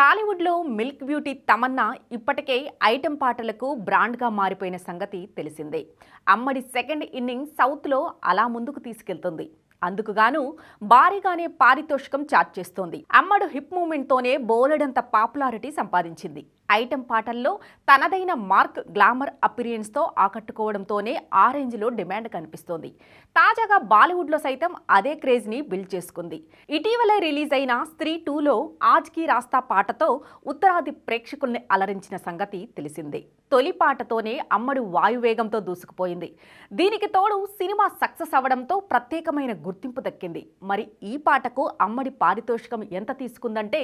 టాలీవుడ్లో milk beauty Tamannaah ఇప్పటికే item పాటలకు బ్రాండ్గా మారిపోయిన సంగతి తెలిసిందే. అమ్మడి సెకండ్ ఇన్నింగ్ సౌత్లో అలా ముందుకు తీసుకెళ్తుంది. అందుకుగాను భారీగానే పారితోషికం చార్జ్ చేస్తోంది. అమ్మడు హిప్ మూమెంట్తోనే బోలెడంత పాపులారిటీ సంపాదించింది. ఐటెం పాటల్లో తనదైన మార్క్ గ్లామర్ అపిరియన్స్తో ఆకట్టుకోవడంతోనే ఆ రేంజ్లో డిమాండ్ కనిపిస్తోంది. తాజాగా బాలీవుడ్లో సైతం అదే క్రేజ్ని బిల్డ్ చేసుకుంది. ఇటీవలే రిలీజ్ అయిన స్త్రీ టూలో ఆజ్కి రాస్తా పాటతో ఉత్తరాది ప్రేక్షకుల్ని అలరించిన సంగతి తెలిసిందే. తొలి పాటతోనే అమ్మడు వాయువేగంతో దూసుకుపోయింది. దీనికి తోడు సినిమా సక్సెస్ అవ్వడంతో ప్రత్యేకమైన గుర్తింపు దక్కింది. మరి ఈ పాటకు అమ్మడి పారితోషికం ఎంత తీసుకుందంటే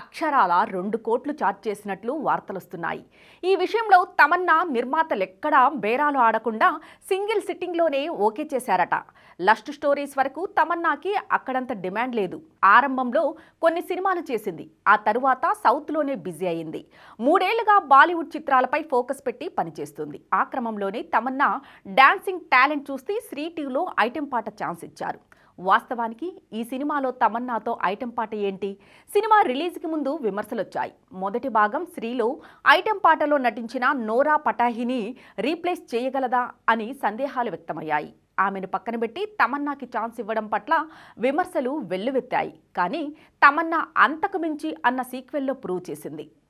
అక్షరాల రెండు కోట్లు చార్జ్ చేసినట్లు వార్తలొస్తున్నాయి. ఈ విషయంలో తమన్నా నిర్మాతలెక్కడా బేరాలు ఆడకుండా సింగిల్ సిట్టింగ్లోనే ఓకే చేశారట. లస్ట్ స్టోరీస్ వరకు తమన్నాకి అక్కడంత డిమాండ్ లేదు. ఆరంభంలో కొన్ని సినిమాలు చేసింది. ఆ తరువాత సౌత్లోనే బిజీ అయింది. మూడేళ్ళుగా బాలీవుడ్ చిత్రాలపై ఫోకస్ పెట్టి పనిచేస్తుంది. ఆ క్రమంలోనే తమన్నా డాన్సింగ్ టాలెంట్ చూస్తే శ్రీ టీవీలో ఐటెం పాట ఛాన్స్ ఇచ్చారు. వాస్తవానికి ఈ సినిమాలో తమన్నాతో ఐటెం పాట ఏంటి? సినిమా రిలీజ్కి ముందు విమర్శలొచ్చాయి. మొదటి భాగం శ్రీలో ఐటెం పాటలో నటించిన నోరా పటాహిని రీప్లేస్ చేయగలదా అని సందేహాలు వ్యక్తమయ్యాయి. ఆమెను పక్కన పెట్టి తమన్నాకి ఛాన్స్ ఇవ్వడం పట్ల విమర్శలు వెల్లువెత్తాయి. కానీ తమన్నా అంతకు మించి అన్న సీక్వెల్లో ప్రూవ్ చేసింది.